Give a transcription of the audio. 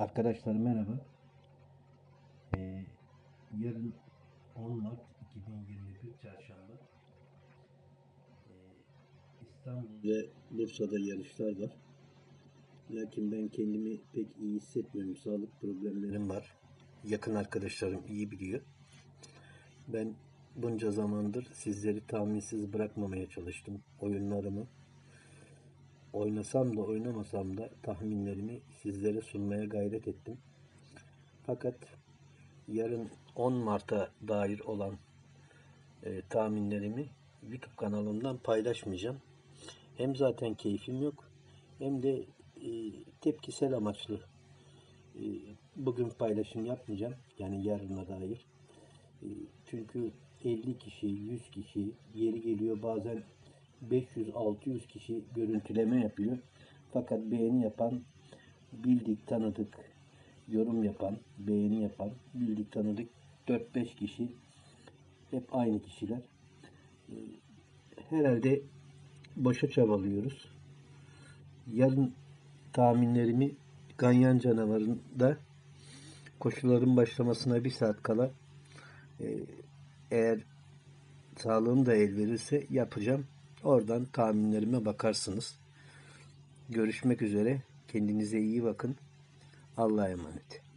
Arkadaşlar merhaba. Ee, yarın 10 Mart 2021 Çarşamba. Ee, İstanbul ve Bursa'da yarışlar var. Lakin ben kendimi pek iyi hissetmiyorum. Sağlık problemlerim var. Yakın arkadaşlarım iyi biliyor. Ben bunca zamandır sizleri tahminsiz bırakmamaya çalıştım. Oyunlarımı oynasam da oynamasam da tahminlerimi sizlere sunmaya gayret ettim. Fakat yarın 10 Mart'a dair olan e, tahminlerimi YouTube kanalımdan paylaşmayacağım. Hem zaten keyfim yok hem de e, tepkisel amaçlı e, bugün paylaşım yapmayacağım. Yani yarına dair. E, çünkü 50 kişi, 100 kişi, yeri geliyor bazen 500-600 kişi görüntüleme yapıyor. Fakat beğeni yapan, bildik tanıdık, yorum yapan, beğeni yapan, bildik tanıdık 4-5 kişi hep aynı kişiler. Herhalde boşa çabalıyoruz. Yarın tahminlerimi Ganyan canavarında koşuların başlamasına bir saat kala e, eğer sağlığım da el verirse yapacağım. Oradan tahminlerime bakarsınız. Görüşmek üzere. Kendinize iyi bakın. Allah'a emanet.